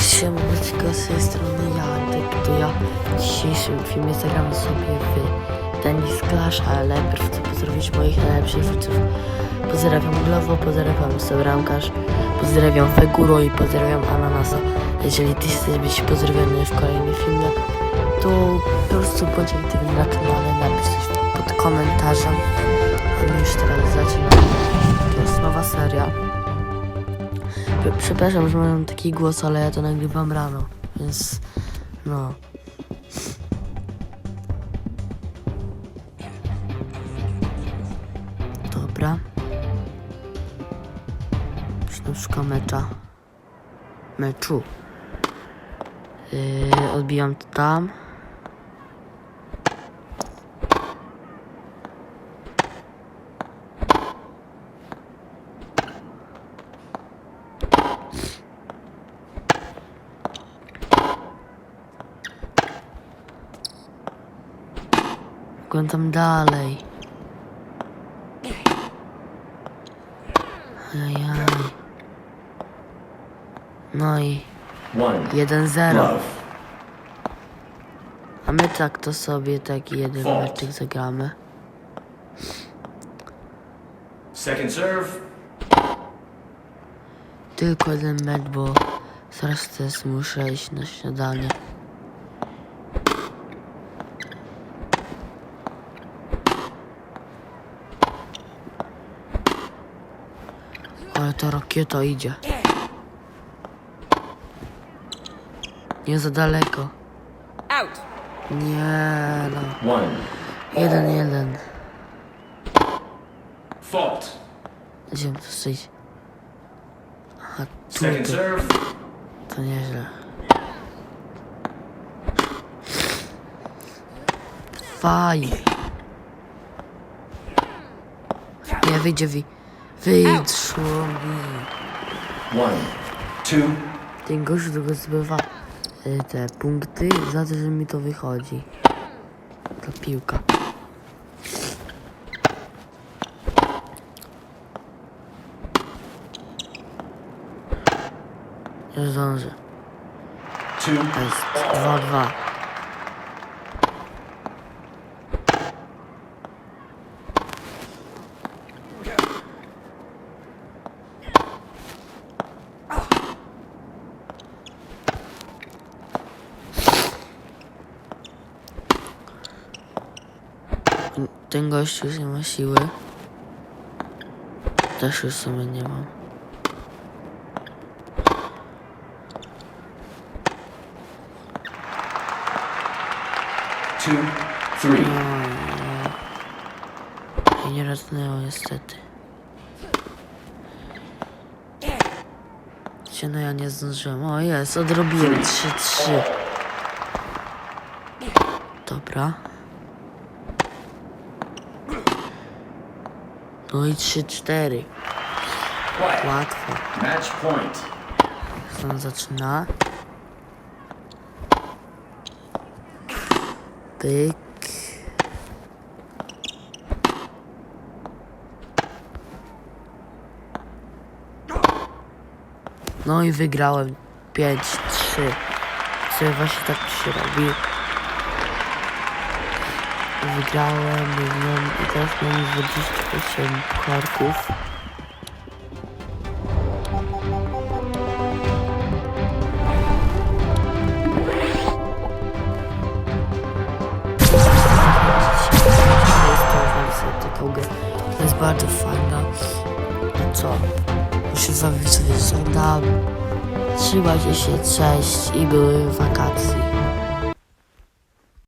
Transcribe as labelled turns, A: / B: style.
A: Cześć, siemaneczko, z tej strony ja, Antek, to ja w dzisiejszym filmie zagramy sobie w Tennis Clash, ale najpierw chcę pozdrowić moich najlepszych widzów. Pozdrawiam Glowo, pozdrawiam Sebramkarz, pozdrawiam Feguro i pozdrawiam Ananasa. Jeżeli ty chcesz być pozdrowiony w kolejnym filmie, to po prostu bądź aktywny na kanale, napisz coś pod komentarzem. A my już teraz zaczynamy. To jest nowa seria. Prze- Przepraszam, że mam taki głos, ale ja to nagrywam rano, więc no. Dobra. Szukam mecza. Meczu. Yy, odbijam to tam. Oglądam dalej. Ajaj. No i
B: One.
A: 1-0.
B: Love.
A: A my tak to sobie taki jeden meczek zagramy.
B: Second serve.
A: Tylko jeden mecz, bo zaraz też muszę iść na śniadanie. Ale ta rakieta idzie. Nie za daleko.
C: Out.
A: Nie no.
B: One.
A: Jeden, jeden.
B: Fault.
A: Gdzie to stoić? Aha,
B: Second
A: tutaj.
B: serve.
A: To nieźle. Faj. Nie, wyjdzie wi. Wyszło mi.
B: One. Two.
A: Ten gościu tylko zbywa y, te punkty za to, że mi to wychodzi. Ta piłka. Nie zdążę. Jest 2-2. Ten gość już nie ma siły. Też już sobie nie mam.
B: Two. Three.
A: I nie ratnęło niestety. Się no ja nie zdążyłem. O jest, odrobiłem 3-3. Dobra. No i 3-4.
B: Quiet.
A: Łatwo.
B: Match point.
A: Stąd zaczyna. Pyk. No i wygrałem 5-3. Co właśnie tak się robi. Wygrałem no, i teraz mam 28 korków. jest tą wersję, taką grę. To jest bardzo fajna. No co? Już się z wami sobie żegnam. Trzymajcie się, cześć i były wakacje.